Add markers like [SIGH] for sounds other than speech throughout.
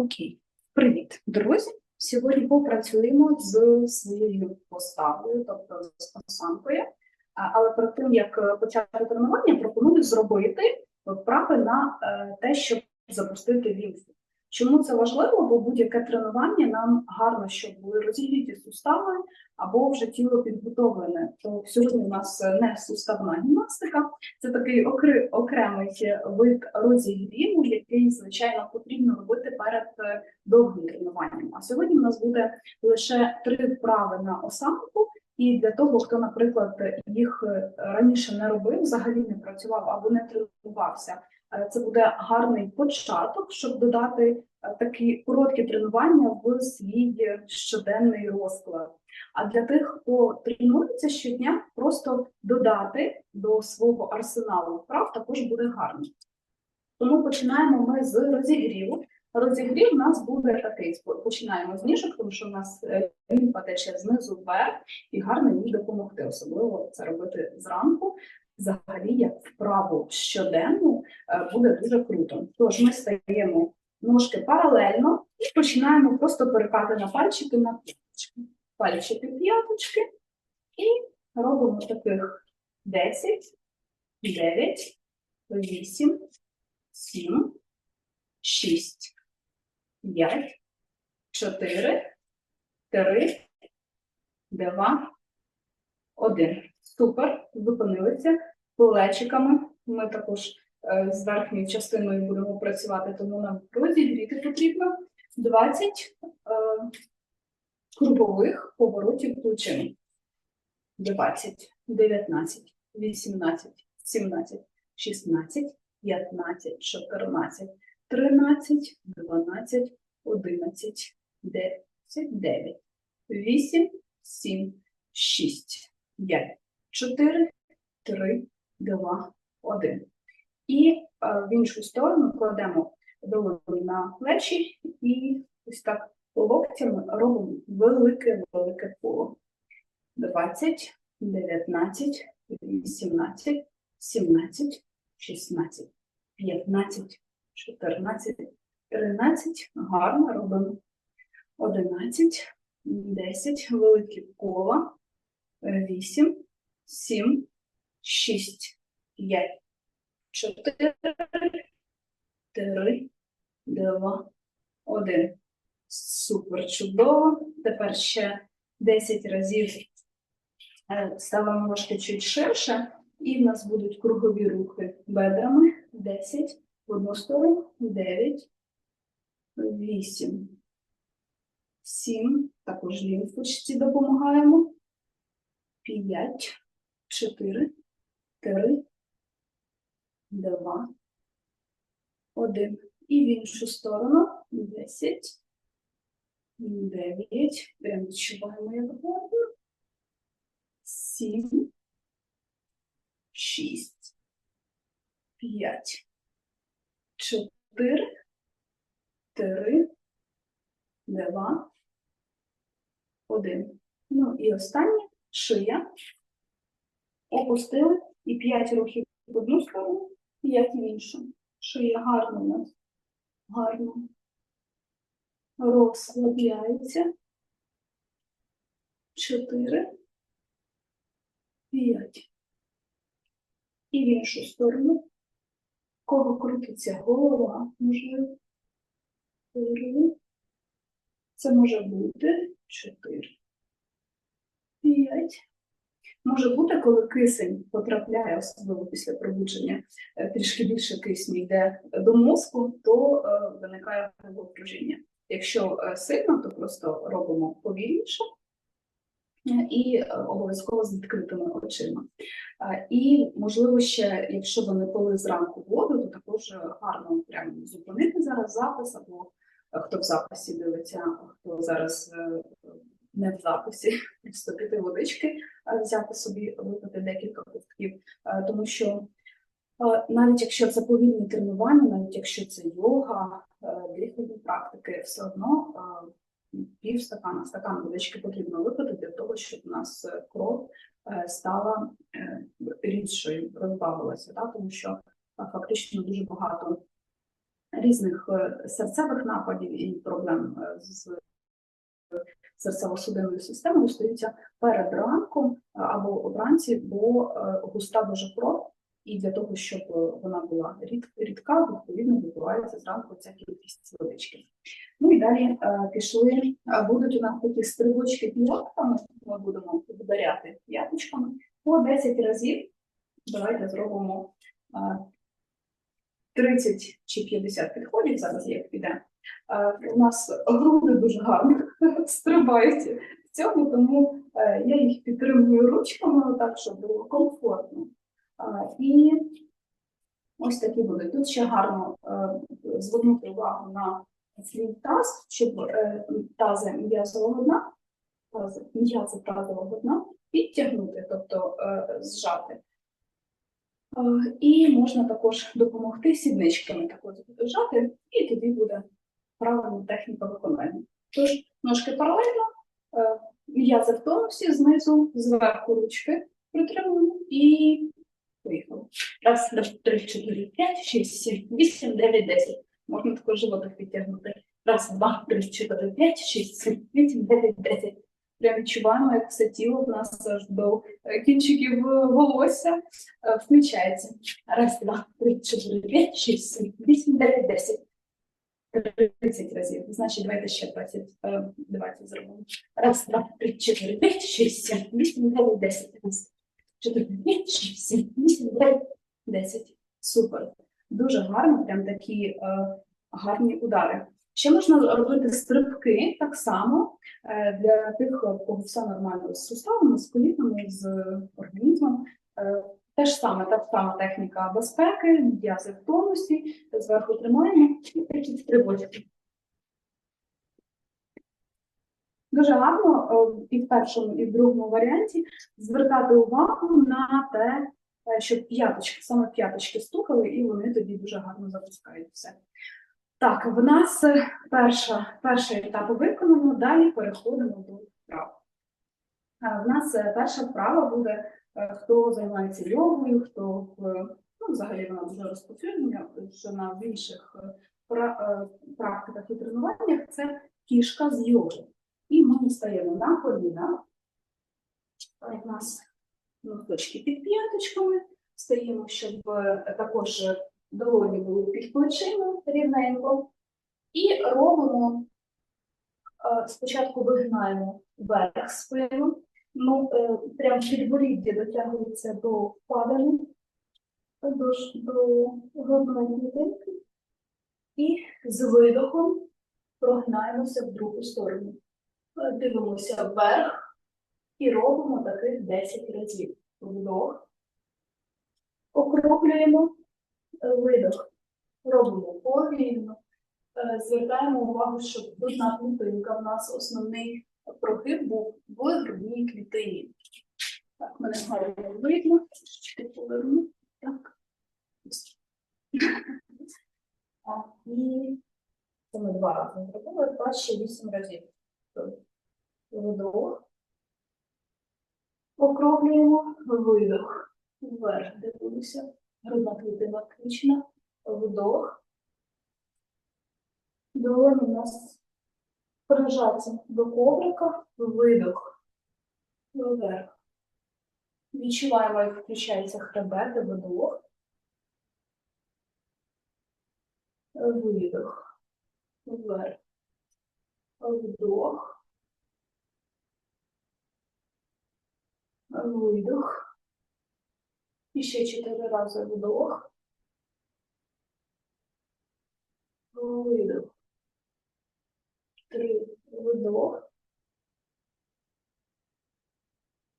Окей, привіт, друзі. Сьогодні попрацюємо з своєю поставою, тобто з осанкою. Але перед тим як е, почати тренування, пропоную зробити вправи на е, те, щоб запустити лімфу. Чому це важливо? Бо будь-яке тренування нам гарно, щоб були розігріті сустави або вже тіло підготовлене. То сьогодні у нас не суставна гімнастика, це такий окре- окремий вид розігріву, який звичайно потрібно робити перед е, довгим тренуванням. А сьогодні у нас буде лише три вправи на осанку. І для того, хто, наприклад, їх е, раніше не робив, взагалі не працював або не тренувався, це буде гарний початок, щоб додати е, такі короткі тренування в свій е, щоденний розклад. А для тих, хто тренується щодня, просто додати до свого арсеналу вправ також буде гарно. Тому починаємо ми з розігріву. Розігрів у нас буде такий. Починаємо з ніжок, тому що в нас е, лімфа тече знизу вверх і гарно їй допомогти. Особливо це робити зранку. Взагалі, як вправу щоденну, е, буде дуже круто. Тож ми стаємо ножки паралельно і починаємо просто перекати на пальчики на п'яточки. Пальчики п'яточки і робимо таких 10, 9, 8, 7, 6, 5, 4, 3, 2, 1. Супер. Зупинилися плечиками. Ми також е, з верхньою частиною будемо працювати, тому нам розігріти потрібно 20 е, кругових поворотів плечима. 20, 19, 18, 17, 16, 15, 14, 13, 12, 11, 10, 9, 8, 7, 6, 5, 4, 3, 2, 1. І е, в іншу сторону кладемо долоні на плечі і ось так локтями робимо велике-велике коло. 20, 19, 18, 17, 16, 15, 14, 13, гарно робимо. 11, 10, великі кола, 8, 7, 6, 5, 4, 3, 2, 1. Супер чудово. Тепер ще 10 разів е, ставимо ножки чуть ширше, і в нас будуть кругові рухи бедрами. 10 в одну сторону, 9, 8, 7, також лімфочці допомагаємо. 5, 4, 3, 2, 1. І в іншу сторону 10, 9, прям відчуваємо як гарно. 7, 6, 5, 4, 3, 2, 1. Ну і останнє шия. Опустили. І 5 рухів в одну сторону, 5 в іншу. Шия гарно у нас. Гарно. Розслабляється. 4, 5. І в іншу сторону. Кого крутиться голова, можливо. 4. Це може бути 4. 5. Може бути, коли кисень потрапляє, особливо після пробудження, е, трішки більше кисню йде до мозку, то е, виникає головокружіння. Якщо е, сильно, то просто робимо повільніше і обов'язково з відкритими очима. І, можливо, ще, якщо ви не пили зранку воду, то також гарно прямо зупинити зараз запис, або хто в записі дивиться, хто зараз не в записі, [LAUGHS] просто піти водички, е, взяти собі, випити декілька ковтків, е, тому що е, навіть якщо це повільні тренування, навіть якщо це йога, дихальні практики, все одно пів стакана, стакан водички потрібно випити для того, щоб у нас кров стала рідшою, розбавилася, да? тому що фактично дуже багато різних серцевих нападів і проблем з серцево-судинною системою стаються перед ранком е, або вранці, бо е, густа дуже кров, і для того, щоб е, вона була рід, рідка, відповідно відбувається зранку ця кількість водички. Ну і далі пішли, будуть у нас такі стрибочки п'ятками, ми будемо вдаряти п'яточками по 10 разів. Давайте зробимо е, 30 чи 50 підходів зараз, як піде. У нас груди дуже гарно [LAUGHS] стрибають в цьому, тому е, я їх підтримую ручками так, щоб було комфортно. І ось такі будуть. Тут ще гарно е, звернути увагу на свій таз, щоб е, тази м'язового дна, м'язи тазового дна підтягнути, тобто зжати. І можна також допомогти сідничками також зжати, і тоді буде правильна техніка виконання. Тож ножки паралельно, е, м'язи в тонусі, знизу, зверху ручки притримуємо і поїхали. Раз, два, три, чотири, п'ять, шість, сім, вісім, дев'ять, десять. Можна також животик підтягнути. Раз, два, три, чотири, п'ять, шість, сім, вісім, дев'ять, десять. Прям відчуваємо, як все тіло в нас аж до е, кінчиків е, волосся е, включається. Раз, два, три, чотири, п'ять, шість, сім, вісім, дев'ять, десять. 30 разів. Значить, давайте ще 20, е, 20 зробимо. Раз, два, три, чотири, п'ять, шість, сім, вісім, дев'ять, десять. Раз, чотири, п'ять, шість, сім, вісім, дев'ять, десять. Супер. Дуже гарно, прям такі е, гарні удари. Ще можна робити стрибки так само е, для тих, у кого все нормально з суставами, з колінами, з організмом. Е, те ж саме, та сама техніка безпеки, м'язи в тонусі, зверху тримаємо і такі стрибочки. Дуже гарно е, і в першому, і в другому варіанті звертати увагу на те, е, щоб п'яточки, саме п'яточки стукали, і вони тоді дуже гарно запускають все. Так, в нас е, перша, перший етап виконано, далі переходимо до вправ. В нас перша вправа буде, хто займається йогою, хто в, ну, взагалі вона дуже розповсюджена, на більших е, пра- е, практиках і тренуваннях це кішка з йоги. І ми стаємо на коліна. У нас носочки під п'яточками, стоїмо, щоб е, також долоні були під плечима рівненько. І робимо, е, спочатку вигинаємо вверх спину, ну, е, прям підборіддя дотягується до впадини, до, до грудної клітинки. І з видохом прогнаємося в другу сторону. Е, Дивимося вверх і робимо таких 10 разів. Вдох. Округлюємо е, видох. Робимо повільно. Звертаємо увагу, щоб грудна клітинка в нас основний прогиб був в грудній клітині. Так, мене гарно видно. Трошечки поверну. Так. Так, і це ми два рази зробили, два ще вісім разів. Вдох. Округлюємо видох. Вверх дивимося. Грудна клітина включена. Вдох. Долоні у нас прижаться до коврика. Видох. Вверх. Відчуваємо, як включається хребет, вдох. Видох. Вверх. Вдох. Видох. І ще чотири рази вдох. Видох. Три. Вдох.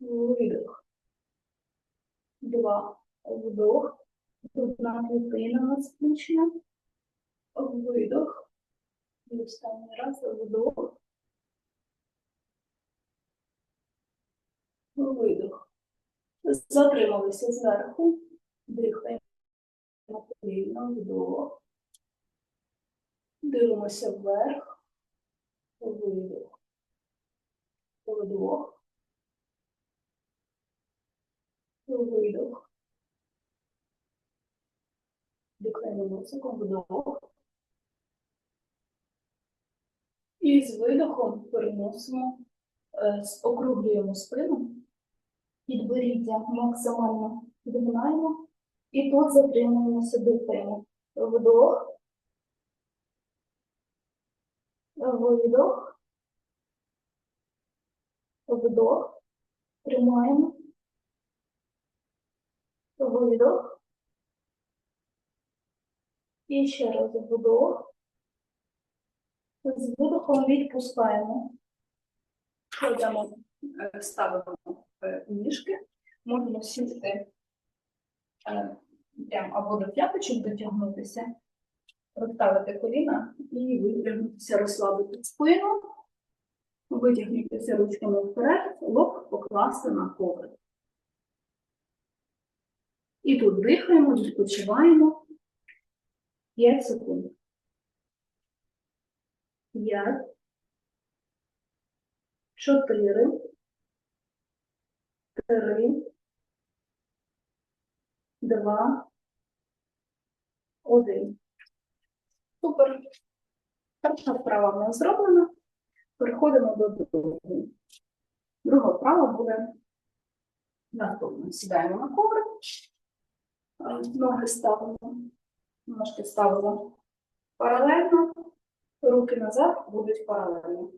Видох. Два. Вдох. Грудна клітина у нас включена. Видох. І останній раз вдох. Видох. Затрималися зверху. Дихаємо повільно, вдох. Дивимося вверх видох, вдох, видох. Дихаємо носиком вдох. І з видохом переносимо, е, округлюємо спину, підборіддя максимально вигинаємо і тут затримуємося до теми. Вдох. Видох, вдох, тримаємо, видох. І ще раз вдох. З видохом відпускаємо. Кладемо, е, ставимо е, ніжки, можемо сісти е, прям або до п'яточок дотягнутися, розставити коліна і витягнутися, розслабити спину, витягнутися ручками вперед, лоб покласти на коврик. І тут дихаємо, відпочиваємо 5 секунд. 5, 4, 3, 2, 1. Супер. Перша вправа в нас зроблена. Переходимо до другої. Друга вправа буде наступна. Сідаємо на коврик. Ноги ставимо. Ножки ставимо паралельно. Руки назад будуть паралельно.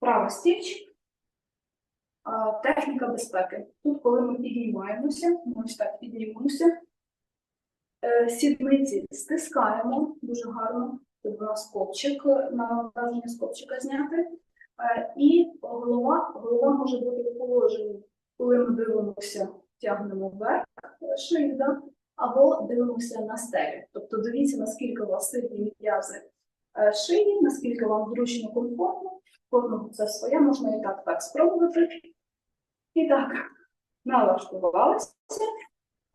Правий стільчик. Техніка безпеки. Тут, коли ми піднімаємося, ми ось так піднімемося. Е, Сідниці стискаємо дуже гарно, щоб у нас копчик, навантаження з копчика зняти. Е, І голова, голова може бути в положенні, коли ми дивимося, тягнемо вверх е, шию, да? або дивимося на стелю. Тобто дивіться, наскільки у вас сильні м'язи е, шиї, наскільки вам зручно комфортно. Кожного це своє, можна і так, так спробувати. І так, налаштувалися.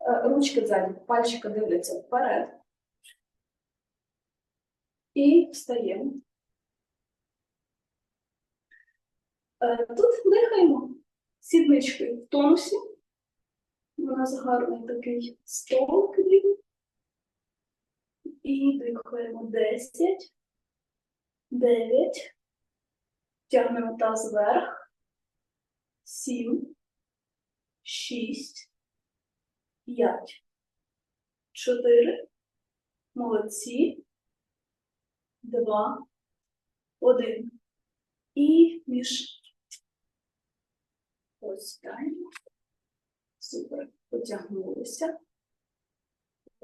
Е, Ручки ззаді, пальчики дивляться вперед. І встаємо. Е, Тут дихаємо. Сіднички в тонусі. У нас гарний такий стол. І дихаємо 10, 9. Тягнемо таз вверх. 7, 6, 5, 4. Молодці. 2, 1. І між ось даємо. Супер. Потягнулися.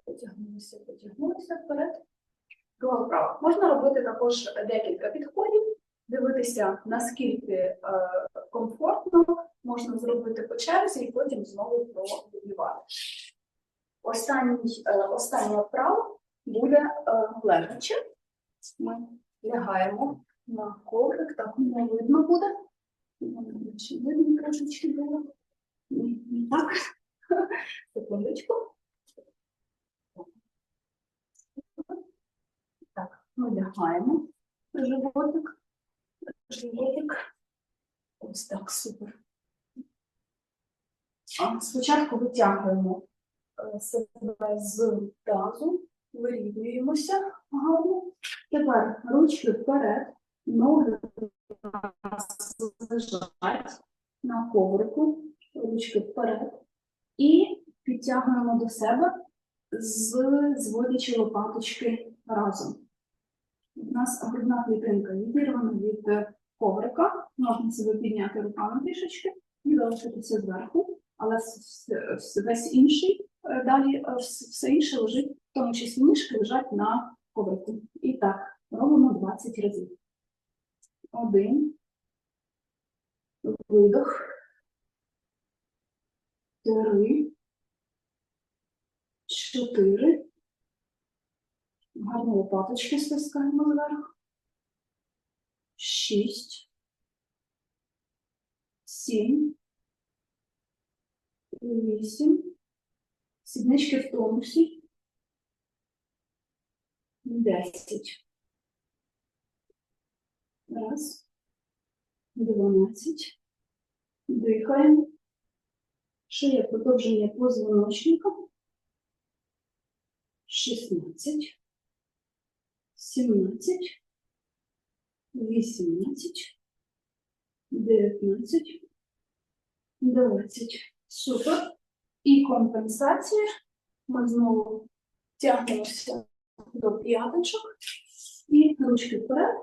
Потягнулися, потягнулися вперед. Друга вправа. Можна робити також декілька підходів, дивитися, наскільки е, комфортно можна зробити по черзі і потім знову. Останній, е, остання вправа буде е, лежачи. Ми лягаємо на коврик, так не видно буде. Ще видно трошечки було. Так, [LAUGHS] секундочку. Так, ми лягаємо животик. Животик. Ось так, супер. Спочатку витягуємо е, себе з тазу, вирівнюємося гарно. Тепер ручки вперед, ноги лежать на коврику, ручки вперед. І підтягуємо до себе, зводячи лопаточки разом. У нас грудна клітинка відірвана від е, коврика, можна себе підняти руками трішечки і залишитися зверху, але весь інший, е, далі е, все інше лежить, в тому числі ніжки лежать на коврику. І так, робимо 20 разів. Один. Видох. Три. Чотири. Гарно лопаточки стискаємо зверху. Шість. Сім. Вісім. Сіднички в тонусі. Десять. Раз. Дванадцять. Дихаємо. Шия продовження позвоночника. 16, 17, 18, 19, 20. Супер. І компенсація. Ми знову тягнемося до п'яточок і ручки вперед.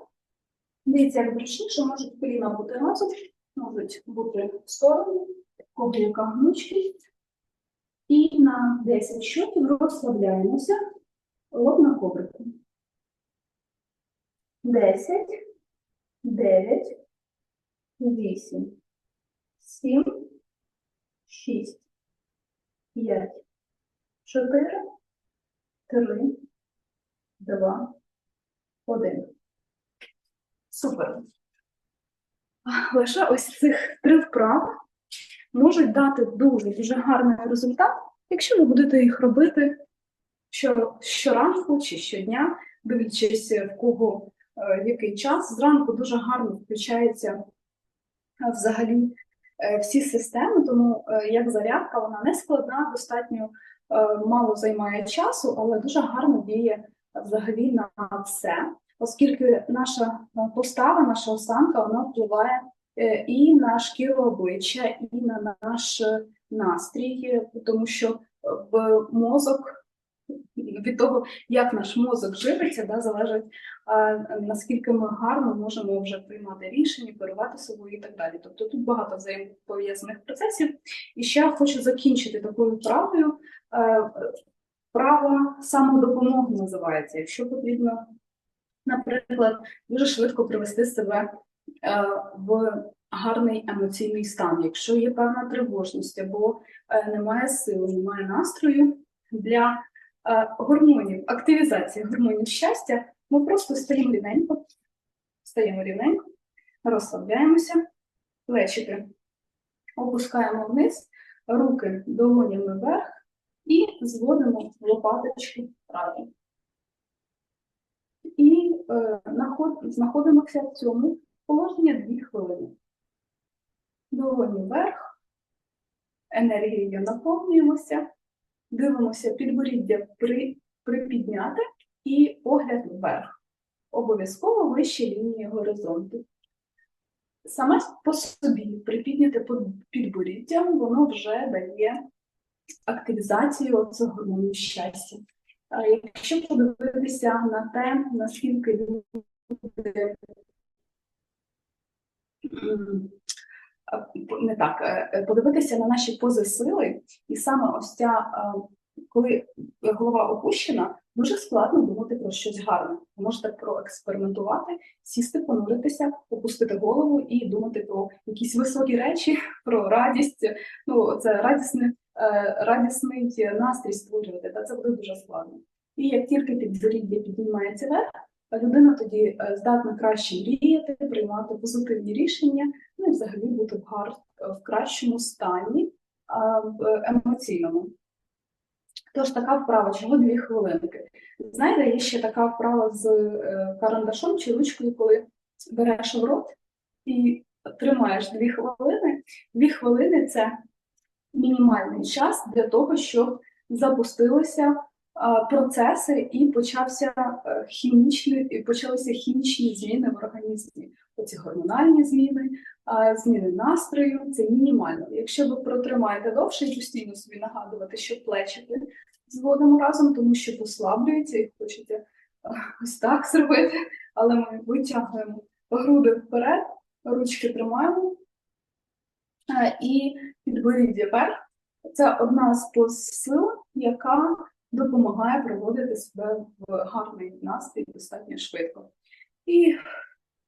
Дивіться, як зручніше, можуть коліна бути разом, можуть бути в сторону, кого яка гнучкість. І на 10 щоків розслабляємося лоб на коврику. 10, 9, 8, 7, 6, 5, 4, 3, 2, 1. Супер. Лише ось цих три вправи можуть дати дуже-дуже гарний результат, якщо ви будете їх робити щоранку чи щодня, дивлячись, в кого який час. Зранку дуже гарно включається е, взагалі е, всі системи, тому е, як зарядка вона не складна, достатньо е, мало займає часу, але дуже гарно діє взагалі на все, оскільки наша е, постава, наша осанка, вона впливає е, і на шкіру обличчя, і на наш е, настрій, е, тому що е, в мозок від того, як наш мозок живиться, да, залежить а, наскільки ми гарно можемо вже приймати рішення, керувати собою і так далі. Тобто тут багато взаємопов'язаних процесів. І ще хочу закінчити такою вправою. Е, Вправа самодопомоги називається. Якщо потрібно, наприклад, дуже швидко привести себе е, в гарний емоційний стан, якщо є певна тривожність або е, немає сил, немає настрою для гормонів, активізації гормонів щастя, ми просто стаємо рівненько, стаємо рівненько, розслабляємося, плечики опускаємо вниз, руки долонями вверх і зводимо лопаточки разом. І е, наход- знаходимося в цьому положенні 2 хвилини. Долоні вверх, енергією наповнюємося, дивимося підборіддя при, припідняти і погляд вверх. Обов'язково вище лінії горизонту. Саме по собі припідняте підборіддя, воно вже дає активізацію цього гормонів щастя. Якщо подивитися на те, наскільки люди не так, е, е, подивитися на наші пози сили, і саме ось ця, е, коли голова опущена, дуже складно думати про щось гарне. Ви можете проекспериментувати, сісти, понуритися, опустити голову і думати про якісь високі речі, [LAUGHS] про радість. Ну, це радісне, е, радісний настрій створювати, та це буде дуже складно. І як тільки підборіддя піднімається вверх, людина тоді е, здатна краще мріяти, приймати позитивні рішення, ну і взагалі бути в, гар... в кращому стані в емоційному. Тож така вправа, чого дві хвилинки. Знаєте, є ще така вправа з е, карандашом чи ручкою, коли береш в рот і тримаєш дві хвилини. Дві хвилини це мінімальний час для того, щоб запустилися а, процеси і почався е, хімічний, почалися хімічні зміни в організмі. Оці гормональні зміни, зміни настрою це мінімально. Якщо ви протримаєте довше і постійно собі нагадувати, що плечики зводимо разом, тому що послаблюється і хочете ось так зробити, але ми витягуємо груди вперед, ручки тримаємо і підборіддя вверх. Це одна з поз сил, яка допомагає приводити себе в гарний настрій достатньо швидко. І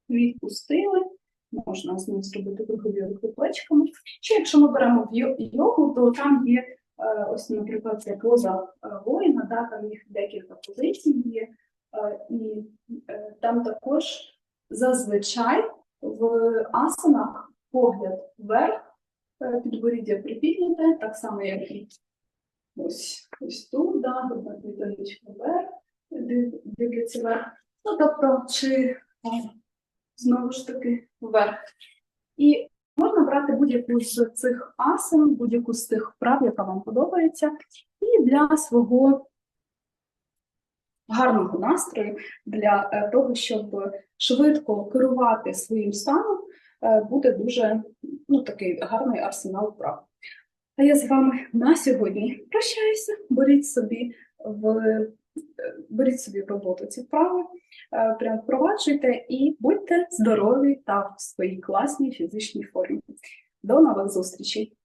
відпустили. Можна знову зробити кругові рухи плечками. Ще якщо ми беремо йогу, то там є е, ось, наприклад, ця поза е, воїна, да, там їх декілька позицій є, е, і там також зазвичай в асанах погляд вверх, підборіддя припідняте, так само, як і ось, ось тут, да, одна клітиночка вверх, дивляться вверх. Ну, тобто, чи знову ж таки вверх. І можна брати будь-яку з цих асан, будь-яку з тих вправ, яка вам подобається, і для свого гарного настрою для е, того, щоб швидко керувати своїм станом, е, буде дуже ну, такий гарний арсенал вправ. А я з вами на сьогодні прощаюся. Беріть собі в беріть собі в роботу ці вправи, е, прям впроваджуйте і будьте здорові та в своїй класній фізичній формі. До нових зустрічей!